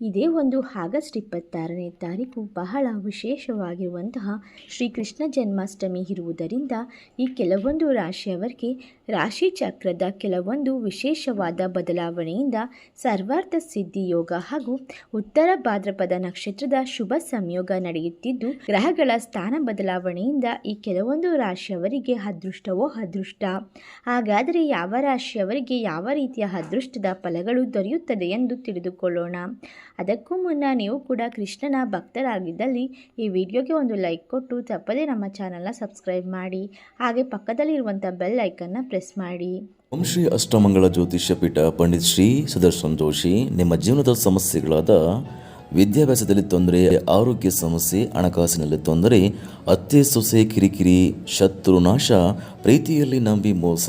ಇದೇ ಒಂದು ಆಗಸ್ಟ್ ಇಪ್ಪತ್ತಾರನೇ ತಾರೀಕು ಬಹಳ ವಿಶೇಷವಾಗಿರುವಂತಹ ಶ್ರೀಕೃಷ್ಣ ಜನ್ಮಾಷ್ಟಮಿ ಇರುವುದರಿಂದ ಈ ಕೆಲವೊಂದು ರಾಶಿಯವರಿಗೆ ರಾಶಿ ಚಕ್ರದ ಕೆಲವೊಂದು ವಿಶೇಷವಾದ ಬದಲಾವಣೆಯಿಂದ ಸರ್ವಾರ್ಥ ಸಿದ್ಧಿ ಯೋಗ ಹಾಗೂ ಉತ್ತರ ಭಾದ್ರಪದ ನಕ್ಷತ್ರದ ಶುಭ ಸಂಯೋಗ ನಡೆಯುತ್ತಿದ್ದು, ಗ್ರಹಗಳ ಸ್ಥಾನ ಬದಲಾವಣೆಯಿಂದ ಈ ಕೆಲವೊಂದು ರಾಶಿಯವರಿಗೆ ಅದೃಷ್ಟವೋ ಅದೃಷ್ಟ. ಹಾಗಾದರೆ ಯಾವ ರಾಶಿಯವರಿಗೆ ಯಾವ ರೀತಿಯ ಅದೃಷ್ಟದ ಫಲಗಳು ದೊರೆಯುತ್ತದೆ ಎಂದು ತಿಳಿದುಕೊಳ್ಳೋಣ. ಅದಕ್ಕೂ ಮುನ್ನ ನೀವು ಕೂಡ ಕೃಷ್ಣನ ಭಕ್ತರಾಗಿದ್ದಲ್ಲಿ ಈ ವಿಡಿಯೋಗೆ ಒಂದು ಲೈಕ್ ಕೊಟ್ಟು ತಪ್ಪದೇ ನಮ್ಮ ಚಾನಲ್ನ ಸಬ್ಸ್ಕ್ರೈಬ್ ಮಾಡಿ, ಹಾಗೆ ಪಕ್ಕದಲ್ಲಿರುವಂಥ ಬೆಲ್ ಐಕನ್ನ ಪ್ರೆಸ್ ಮಾಡಿ. ಓಂ ಶ್ರೀ ಅಷ್ಟಮಂಗಳ ಜ್ಯೋತಿಷ್ಯ ಪೀಠ ಪಂಡಿತ್ ಶ್ರೀ ಸುದರ್ಶನ್ ಜೋಶಿ, ನಿಮ್ಮ ಜೀವನದ ಸಮಸ್ಯೆಗಳಾದ ವಿದ್ಯಾಭ್ಯಾಸದಲ್ಲಿ ತೊಂದರೆ, ಆರೋಗ್ಯ ಸಮಸ್ಯೆ, ಹಣಕಾಸಿನಲ್ಲಿ ತೊಂದರೆ, ಅತ್ತೆ ಸೊಸೆ ಕಿರಿಕಿರಿ, ಶತ್ರು ನಾಶ, ಪ್ರೀತಿಯಲ್ಲಿ ನಂಬಿ ಮೋಸ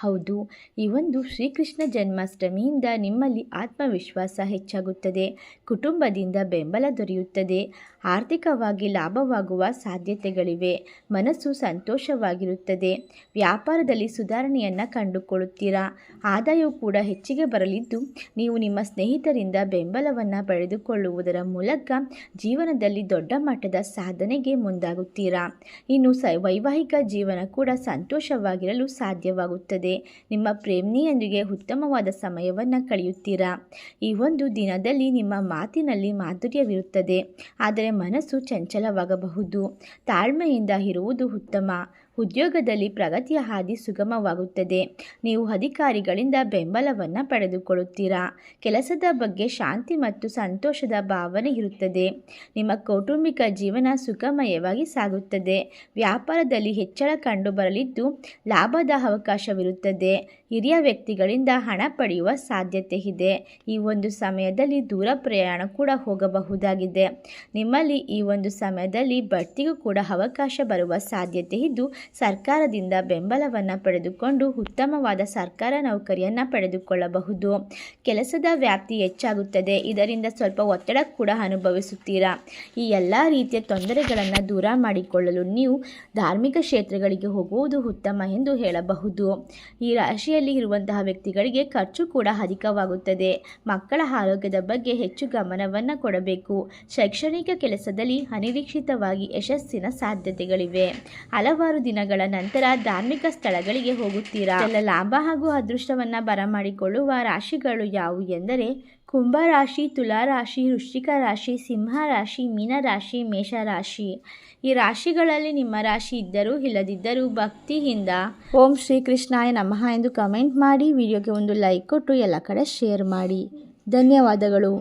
ಹೌದು, ಈ ಒಂದು ಶ್ರೀಕೃಷ್ಣ ಜನ್ಮಾಷ್ಟಮಿಯಿಂದ ನಿಮ್ಮಲ್ಲಿ ಆತ್ಮವಿಶ್ವಾಸ ಹೆಚ್ಚಾಗುತ್ತದೆ, ಕುಟುಂಬದಿಂದ ಬೆಂಬಲ ದೊರೆಯುತ್ತದೆ, ಆರ್ಥಿಕವಾಗಿ ಲಾಭವಾಗುವ ಸಾಧ್ಯತೆಗಳಿವೆ, ಮನಸ್ಸು ಸಂತೋಷವಾಗಿರುತ್ತದೆ, ವ್ಯಾಪಾರದಲ್ಲಿ ಸುಧಾರಣೆಯನ್ನು ಕಂಡುಕೊಳ್ಳುತ್ತೀರಾ, ಆದಾಯವು ಕೂಡ ಹೆಚ್ಚಿಗೆ ಬರಲಿದ್ದು, ನೀವು ನಿಮ್ಮ ಸ್ನೇಹಿತರಿಂದ ಬೆಂಬಲವನ್ನು ಪಡೆದುಕೊಳ್ಳುವುದರ ಮೂಲಕ ಜೀವನದಲ್ಲಿ ದೊಡ್ಡ ಮಟ್ಟದ ಸಾಧನೆಗೆ ಮುಂದಾಗುತ್ತೀರಾ, ಇನ್ನು ಸ ವೈವಾಹಿಕ ಜೀವನ ಕೂಡ ಸಂತೋಷವಾಗಿರಲು ಸಾಧ್ಯವಾಗುತ್ತದೆ. ನಿಮ್ಮ ಪ್ರೇಮಿಯೊಂದಿಗೆ ಉತ್ತಮವಾದ ಸಮಯವನ್ನು ಕಳೆಯುತ್ತೀರಾ? ಈ ಒಂದು ದಿನದಲ್ಲಿ ನಿಮ್ಮ ಮಾತಿನಲ್ಲಿ ಮಾಧುರ್ಯವಿರುತ್ತದೆ. ಆದರೆ ಮನಸ್ಸು ಚಂಚಲವಾಗಬಹುದು. ತಾಳ್ಮೆಯಿಂದ ಇರುವುದು ಉತ್ತಮ. ಉದ್ಯೋಗದಲ್ಲಿ ಪ್ರಗತಿಯ ಹಾದಿ ಸುಗಮವಾಗುತ್ತದೆ. ನೀವು ಅಧಿಕಾರಿಗಳಿಂದ ಬೆಂಬಲವನ್ನು ಪಡೆದುಕೊಳ್ಳುತ್ತೀರಾ? ಕೆಲಸದ ಬಗ್ಗೆ ಶಾಂತಿ ಮತ್ತು ಸಂತೋಷದ ಭಾವನೆ ಇರುತ್ತದೆ. ನಿಮ್ಮ ಕೌಟುಂಬಿಕ ಜೀವನ ಸುಗಮಯವಾಗಿ ಸಾಗುತ್ತದೆ. ವ್ಯಾಪಾರದಲ್ಲಿ ಹೆಚ್ಚಳ ಕಂಡುಬರಲಿದ್ದು ಲಾಭದ ಅವಕಾಶವಿರುತ್ತದೆ. ಹಿರಿಯ ವ್ಯಕ್ತಿಗಳಿಂದ ಹಣ ಪಡೆಯುವ ಸಾಧ್ಯತೆ ಇದೆ. ಈ ಒಂದು ಸಮಯದಲ್ಲಿ ದೂರ ಪ್ರಯಾಣ ಕೂಡ ಹೋಗಬಹುದಾಗಿದೆ. ನಿಮ್ಮಲ್ಲಿ ಈ ಒಂದು ಸಮಯದಲ್ಲಿ ಬಡ್ತಿಗೂ ಕೂಡ ಅವಕಾಶ ಬರುವ ಸಾಧ್ಯತೆ ಇದ್ದು ಸರ್ಕಾರದಿಂದ ಬೆಂಬಲವನ್ನು ಪಡೆದುಕೊಂಡು ಉತ್ತಮವಾದ ಸರ್ಕಾರ ನೌಕರಿಯನ್ನು ಪಡೆದುಕೊಳ್ಳಬಹುದು. ಕೆಲಸದ ವ್ಯಾಪ್ತಿ ಹೆಚ್ಚಾಗುತ್ತದೆ. ಇದರಿಂದ ಸ್ವಲ್ಪ ಒತ್ತಡ ಕೂಡ ಅನುಭವಿಸುತ್ತೀರಾ? ಈ ಎಲ್ಲ ರೀತಿಯ ತೊಂದರೆಗಳನ್ನು ದೂರ ಮಾಡಿಕೊಳ್ಳಲು ನೀವು ಧಾರ್ಮಿಕ ಕ್ಷೇತ್ರಗಳಿಗೆ ಹೋಗುವುದು ಉತ್ತಮ ಎಂದು ಹೇಳಬಹುದು. ಈ ರಾಶಿಯಲ್ಲಿ ಇರುವಂತಹ ವ್ಯಕ್ತಿಗಳಿಗೆ ಖರ್ಚು ಕೂಡ ಅಧಿಕವಾಗುತ್ತದೆ. ಮಕ್ಕಳ ಆರೋಗ್ಯದ ಬಗ್ಗೆ ಹೆಚ್ಚು ಗಮನವನ್ನು ಕೊಡಬೇಕು. ಶೈಕ್ಷಣಿಕ ಕೆಲಸದಲ್ಲಿ ಅನಿರೀಕ್ಷಿತವಾಗಿ ಯಶಸ್ಸಿನ ಸಾಧ್ಯತೆಗಳಿವೆ. ಹಲವಾರು ದಿನಗಳ ನಂತರ ಧಾರ್ಮಿಕ ಸ್ಥಳಗಳಿಗೆ ಹೋಗುತ್ತೀರಾ? ಎಲ್ಲ ಲಾಭ ಹಾಗೂ ಅದೃಷ್ಟವನ್ನ ಬರಮಾಡಿಕೊಳ್ಳುವ ರಾಶಿಗಳು ಯಾವುವು ಎಂದರೆ, ಕುಂಭ ರಾಶಿ, ತುಲಾ ರಾಶಿ, ವೃಶ್ಚಿಕ ರಾಶಿ, ಸಿಂಹ ರಾಶಿ, ಮೀನ ರಾಶಿ, ಮೇಷ ರಾಶಿ. ಈ ರಾಶಿಗಳಲ್ಲಿ ನಿಮ್ಮ ರಾಶಿ ಇದ್ದರೂ ಇಲ್ಲದಿದ್ದರೂ ಭಕ್ತಿಯಿಂದ ಓಂ ಶ್ರೀ ಕೃಷ್ಣಾಯ ನಮಃ ಎಂದು ಕಮೆಂಟ್ ಮಾಡಿ, ವಿಡಿಯೋಗೆ ಒಂದು ಲೈಕ್ ಕೊಟ್ಟು ಎಲ್ಲ ಕಡೆ ಶೇರ್ ಮಾಡಿ. ಧನ್ಯವಾದಗಳು.